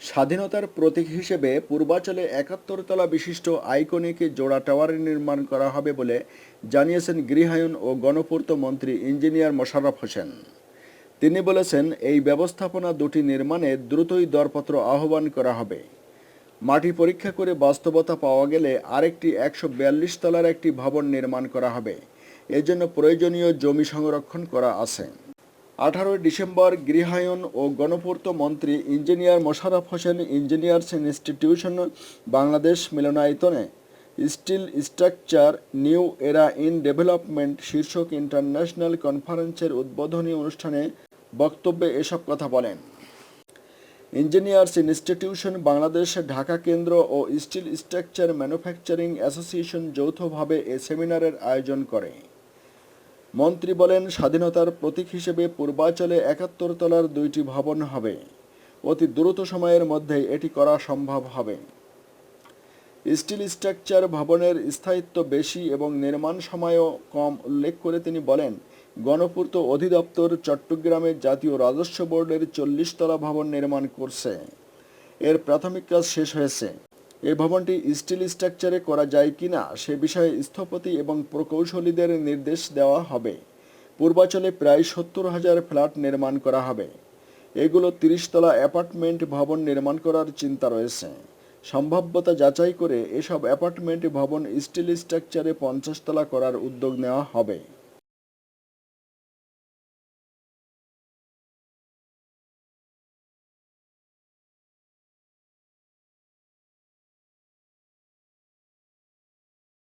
স্বাধীনতার প্রতীক হিসেবে পূর্বাচলে একাত্তর তলা বিশিষ্ট আইকনিক জোড়া টাওয়ার নির্মাণ করা হবে বলে জানিয়েছেন গৃহায়ন ও গণপূর্ত মন্ত্রী ইঞ্জিনিয়ার মোশাররফ হোসেন। তিনি বলেছেন, এই ব্যবস্থাপনা দুটি নির্মাণে দ্রুতই দরপত্র আহ্বান করা হবে। মাটি পরীক্ষা করে বাস্তবতা পাওয়া গেলে আরেকটি একশো বিয়াল্লিশ তলার একটি ভবন নির্মাণ করা হবে। এজন্য প্রয়োজনীয় জমি সংরক্ষণ করা আছে। আঠারোই ডিসেম্বর গৃহায়ন ও গণপূর্ত মন্ত্রী engineer Mosharraf Hossain engineers institution Bangladesh মিলনায়তনে steel structure new era in development শীর্ষক ইন্টারন্যাশনাল কনফারেন্সের উদ্বোধনী অনুষ্ঠানে বক্তব্যে এসব কথা বলেন। ইঞ্জিনিয়ার্স ইনস্টিটিউশন বাংলাদেশ, ঢাকা কেন্দ্র ও স্টিল স্ট্রাকচার ম্যানুফ্যাকচারিং অ্যাসোসিয়েশন যৌথভাবে এ সেমিনারের আয়োজন করে। মন্ত্রী বলেন স্বাধীনতার প্রতীক হিসেবে পূর্বাচলে একাত্তর তলার দুইটি ভবন হবে। অতি দ্রুত সময়ের মধ্যে এটি করা সম্ভব হবে। স্টিল স্ট্রাকচার ভবনের স্থায়িত্ব বেশি এবং নির্মাণ সময়ও কম উল্লেখ করে তিনি বলেন, গণপূর্ত অধিদপ্তর চট্টগ্রামের জাতীয় রাজস্ব বোর্ডের চল্লিশ তলা ভবন নির্মাণ করছে। এর প্রাথমিক কাজ শেষ হয়েছে। এই ভবনটি স্টিল স্ট্রাকচারে করা যায় কিনা সে বিষয়ে স্থপতি এবং প্রকৌশলীদের নির্দেশ দেওয়া হবে। পূর্বাচলে প্রায় সত্তর হাজার ফ্ল্যাট নির্মাণ করা হবে। এগুলো তিরিশ তলা অ্যাপার্টমেন্ট ভবন নির্মাণ করার চিন্তা রয়েছে। সম্ভাব্যতা যাচাই করে এসব অ্যাপার্টমেন্ট ভবন স্টিল স্ট্রাকচারে পঞ্চাশতলা করার উদ্যোগ নেওয়া হবে।